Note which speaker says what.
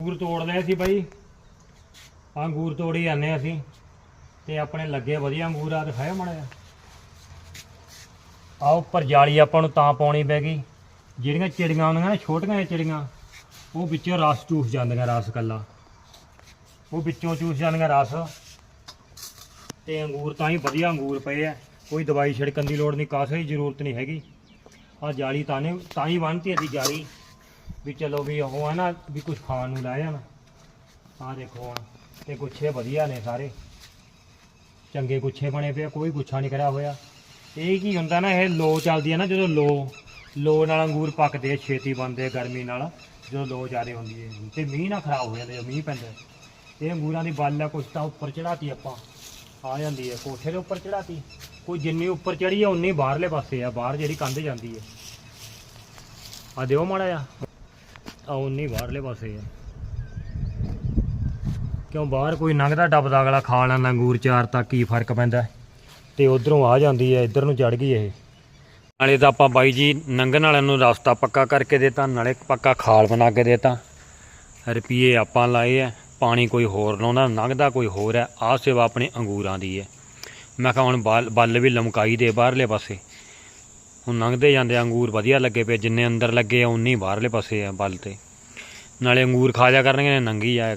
Speaker 1: ਅੰਗੂਰ ਤੋੜ ਲਏ ਸੀ ਬਾਈ। ਆਹ ਅੰਗੂਰ ਤੋੜੀ ਜਾਂਦੇ ਅਸੀਂ ਤੇ ਆਪਣੇ ਲੱਗੇ ਵਧੀਆ ਅੰਗੂਰ ਆ ਦਿਖਾਇਆ ਮੜਿਆ ਆ ਉੱਪਰ ਜਾਲੀ ਆਪਾਂ ਨੂੰ ਤਾਂ ਪਾਉਣੀ ਪੈ ਗਈ। ਜਿਹੜੀਆਂ ਚਿੜੀਆਂ ਆਉਂਦੀਆਂ ਨੇ, ਛੋਟੀਆਂ ਜਿਹੀਆਂ ਚਿੜੀਆਂ, ਉਹ ਵਿੱਚੋਂ ਰਸ ਚੂਸ ਜਾਂਦੀਆਂ, ਰਸ ਕੱਲਾ। ਉਹ ਵਿੱਚੋਂ ਚੂਸ ਜਾਂਦੀਆਂ ਰਸ। ਤੇ ਅੰਗੂਰ ਤਾਂ ਹੀ ਵਧੀਆ ਅੰਗੂਰ ਪਏ ਆ। ਕੋਈ ਦਵਾਈ ਛਿੜਕਣ ਦੀ ਲੋੜ ਨਹੀਂ, ਕਾਸੇ ਦੀ ਜ਼ਰੂਰਤ ਨਹੀਂ ਹੈਗੀ। ਆ ਜਾਲੀ ਤਾਂ ਨੇ ਤਾਂ ਹੀ ਬੰਨਤੀ ਅਸੀਂ ਜਾਲੀ। ਵੀ ਚਲੋ ਵੀ ਉਹ ਹੈ ਨਾ, ਵੀ ਕੁਝ ਖਾਣ ਨੂੰ ਲੈ ਨਾ ਆ ਦੇਖੋ ਹੁਣ ਤੇ ਗੁੱਛੇ ਵਧੀਆ ਨੇ ਸਾਰੇ। ਚੰਗੇ ਗੁੱਛੇ ਬਣੇ ਪਏ ਕੋਈ ਗੁੱਛਾ ਨਹੀਂ ਕਰਿਆ ਹੋਇਆ। ਇਹ ਕੀ ਹੁੰਦਾ ਨਾ, ਇਹ ਲੋ ਚੱਲਦੀ ਹੈ ਨਾ, ਜਦੋਂ ਲੋ ਲੋ ਨਾਲ ਅੰਗੂਰ ਪੱਕਦੇ ਛੇਤੀ ਬਣਦੇ ਗਰਮੀ ਨਾਲ, ਜਦੋਂ ਲੋ ਜ਼ਿਆਦਾ ਹੁੰਦੀ ਹੈ ਤੇ ਮੀਂਹ ਨਾ ਖਰਾਬ ਹੋ ਜਾਂਦੇ, ਜਦੋਂ ਮੀਂਹ ਪੈਂਦਾ ਇਹ ਅੰਗੂਰਾਂ ਦੀ ਬੱਲ ਆ, ਕੁਛ ਤਾਂ ਉੱਪਰ ਚੜਾਤੀ ਆਪਾਂ। ਆ ਜਾਂਦੀ ਹੈ ਕੋਠੇ ਦੇ ਉੱਪਰ ਚੜਾਤੀ ਕੋਈ ਜਿੰਨੀ ਉੱਪਰ ਚੜੀ ਆ, ਉਨੀ ਬਾਹਰਲੇ ਪਾਸੇ ਆ, ਬਾਹਰ ਜਿਹੜੀ ਕੰਧ ਜਾਂਦੀ ਹੈ ਆ ਦਿਓ ਮਾੜਾ ਆ ਆ ਉਨੀ ਬਾਹਰਲੇ ਪਾਸੇ ਆ। ਕਿਉਂ ਬਾਹਰ ਕੋਈ ਲੰਘਦਾ ਡੱਬਦਾ ਅਗਲਾ ਖਾ ਲੈਂਦਾ, ਅੰਗੂਰ ਚਾਰ ਤਾਂ ਕੀ ਫ਼ਰਕ ਪੈਂਦਾ। ਹੈ? ਤੇ ਉਧਰੋਂ ਆ ਜਾਂਦੀ ਹੈ ਇੱਧਰ ਨੂੰ ਚੜ ਗਈ ਇਹ। ਨਾਲੇ ਤਾਂ ਆਪਾਂ ਬਾਈ ਜੀ ਨੰਗਣ ਵਾਲਿਆਂ ਨੂੰ ਰਸਤਾ ਪੱਕਾ ਕਰਕੇ ਦੇਤਾ, ਨਾਲੇ ਪੱਕਾ ਖਾਲ ਬਣਾ ਕੇ ਦੇਤਾ। ਰੁਪਈਏ ਆਪਾਂ ਲਾਏ ਆ, ਪਾਣੀ ਕੋਈ ਹੋਰ ਲਾਉਂਦਾ ਲੰਘਦਾ ਕੋਈ ਹੋਰ ਹੈ ਆਹ ਸੇਵਾ ਆਪਣੇ ਅੰਗੂਰਾਂ ਦੀ ਹੈ ਮੈਂ ਕਿਹਾ ਹੁਣ ਬੱਲ ਬੱਲ ਵੀ ਲਮਕਾਈ ਦੇ ਬਾਹਰਲੇ ਪਾਸੇ। ਹੁਣ ਲੰਘਦੇ ਜਾਂਦੇ ਅੰਗੂਰ ਵਧੀਆ ਲੱਗੇ ਪਏ, ਜਿੰਨੇ ਅੰਦਰ ਲੱਗੇ ਆ, ਉਨੀ ਬਾਹਰਲੇ ਪਾਸੇ ਆ, ਬਲ ਤੇ। ਨਾਲੇ ਅੰਗੂਰ ਖਾ ਜਾ ਕਰਨਗੇ ਨੰਗੀ ਜਾਇਆ ਕਰ